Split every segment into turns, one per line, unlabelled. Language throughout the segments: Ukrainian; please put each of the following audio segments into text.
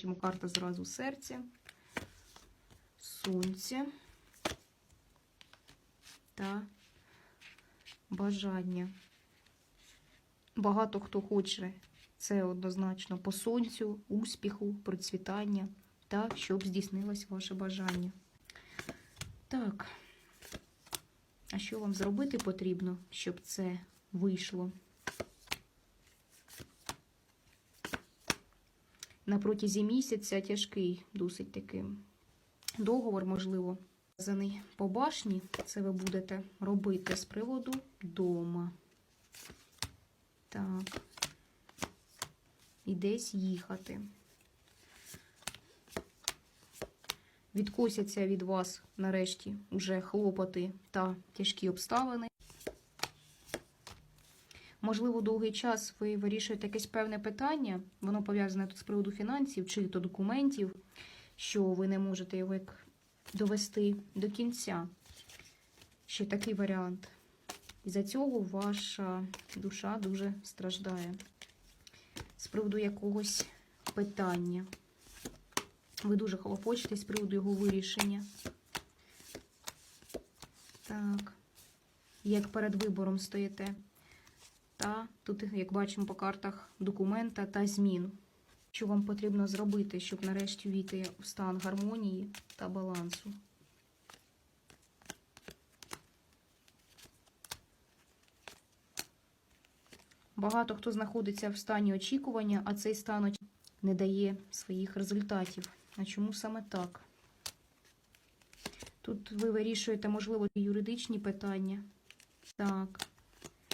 бачимо карта зразу серця, сонця та бажання. Багато хто хоче це однозначно по сонцю, успіху, процвітання, та щоб здійснилось ваше бажання. Так, а що вам зробити потрібно, щоб це вийшло? На протязі місяця тяжкий, досить таким договор, можливо, заний по башні. Це ви будете робити з приводу дома. Так. І десь їхати. Відкосяться від вас нарешті уже хлопоти та тяжкі обставини. Можливо, довгий час ви вирішуєте якесь певне питання, воно пов'язане тут з приводу фінансів чи то документів, що ви не можете його як довести до кінця. Ще такий варіант. І за цього ваша душа дуже страждає. З приводу якогось питання. Ви дуже хлопочете з приводу його вирішення. Так. Як перед вибором стоїте. Та тут, як бачимо по картах, документа та змін. Що вам потрібно зробити, щоб нарешті війти в стан гармонії та балансу? Багато хто знаходиться в стані очікування, а цей стан не дає своїх результатів. А чому саме так? Тут ви вирішуєте, можливо, юридичні питання. Так.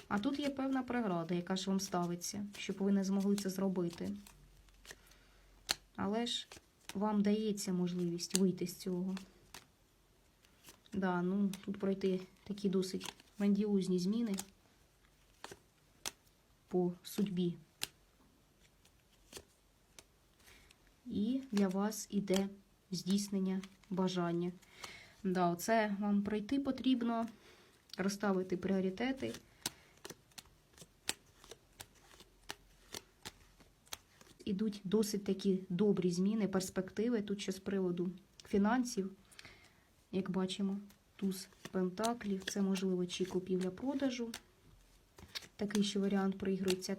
А тут є певна преграда, яка ж вам ставиться, щоб ви не змогли це зробити. Але ж вам дається можливість вийти з цього. Да, ну тут пройти такі досить грандіозні зміни по судьбі. І для вас іде здійснення бажання. Да, оце вам пройти потрібно, розставити пріоритети. Ідуть досить такі добрі зміни, перспективи. Тут ще з приводу фінансів, як бачимо, туз пентаклів, це можливо чи купівля-продажу. Такий ще варіант проігрується.